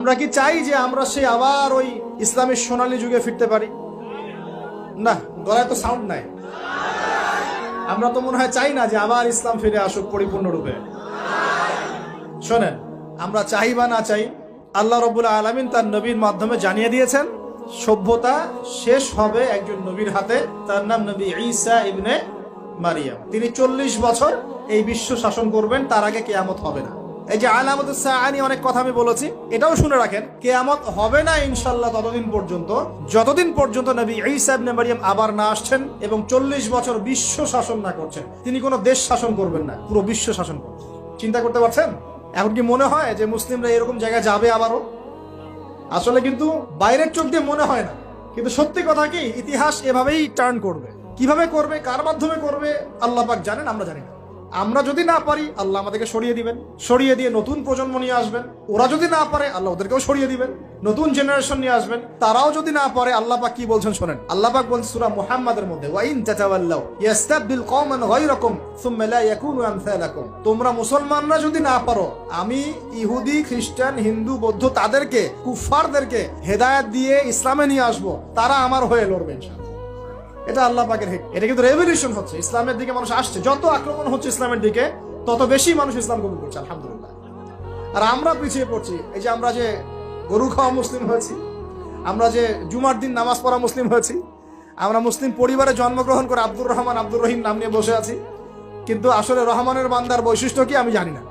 আমরা কি চাই যে আমরা সে আবার ওই ইসলামের সোনালী যুগে ফিরতে পারি? না, গলায় তো সাউন্ড নাই। আমরা তো মনে হয় চাই না যে আবার ইসলাম ফিরে আসুক পরিপূর্ণরূপে। শোনেন, আমরা চাই বা না চাই, আল্লাহ রবুল আলমিন তার নবীর মাধ্যমে জানিয়ে দিয়েছেন, সভ্যতা শেষ হবে একজন নবীর হাতে, তার নাম নবী ঈসা ইবনে মারিয়াম। তিনি চল্লিশ বছর এই বিশ্ব শাসন করবেন, তার আগে কেয়ামত হবে না। এই যে আলামত সাহানি অনেক কথা আমি বলেছি, এটাও শুনে রাখেন, কেয়ামত হবে না ইনশাল্লাহ ততদিন পর্যন্ত। যতদিন পর্যন্ত নবী ঈসা ইবনে মারিয়াম আবার না আসছেন এবং চল্লিশ বছর বিশ্ব শাসন না করছেন, তিনি কোনো দেশ শাসন করবেন না, পুরো বিশ্ব শাসন করবেন চিন্তা করতে পারছেন? এখন কি মনে হয় যে মুসলিমরা এরকম জায়গায় যাবে আবারও? আসলে কিন্তু বাইরের চোখ দিয়ে মনে হয় না, কিন্তু সত্যি কথা কি, ইতিহাস এভাবেই টার্ন করবে। কীভাবে করবে, কার মাধ্যমে করবে, আল্লাহ পাক জানেন, আমরা জানি না। আমরা যদি না পারি, আল্লাহ আমাদেরকে সরিয়ে দিবেন। সরিয়ে দিয়ে নতুন প্রজন্ম নিয়ে আসবেন। ওরা যদি না পারে, আল্লাহ ওদেরকেও সরিয়ে দিবেন। নতুন জেনারেশন নিয়ে আসবেন। তারাও যদি না পারে, আল্লাহ পাক কি বলছেন শোনেন? আল্লাহ পাক বলছেন সূরা মুহাম্মাদের মধ্যে, ওয়াইন তাতাওয়াল্লাউ ইয়াস্তাবদিল কওমান গায়রাকুম সুম্মা লা ইয়াকুনু আমসালাকুম। তোমরা মুসলমানরা যদি না পারো, আমি ইহুদি, খ্রিস্টান, হিন্দু, বৌদ্ধ, তাদেরকে কুফারদেরকে হেদায়েত দিয়ে ইসলামে নিয়ে আসব। তারা আমার হয়ে লড়বে ইনশাআল্লাহ। এটা আল্লাহ পাকের হিক এটা কিন্তু রেভলিউশন হচ্ছে। ইসলামের দিকে মানুষ আসছে। যত আক্রমণ হচ্ছে ইসলামের দিকে, তত বেশি মানুষ ইসলাম কবুল করছে, আলহামদুলিল্লাহ। আর আমরা পিছিয়ে পড়ছি। এই যে আমরা যে গরু খাওয়া মুসলিম হয়েছি, আমরা যে জুমার দিন নামাজ পড়া মুসলিম হয়েছি, আমরা মুসলিম পরিবারে জন্মগ্রহণ করে আব্দুর রহমান, আব্দুর রহিম নাম নিয়ে বসে আছি। কিন্তু আসলে রহমানের বান্দার বৈশিষ্ট্য কি আমি জানি না।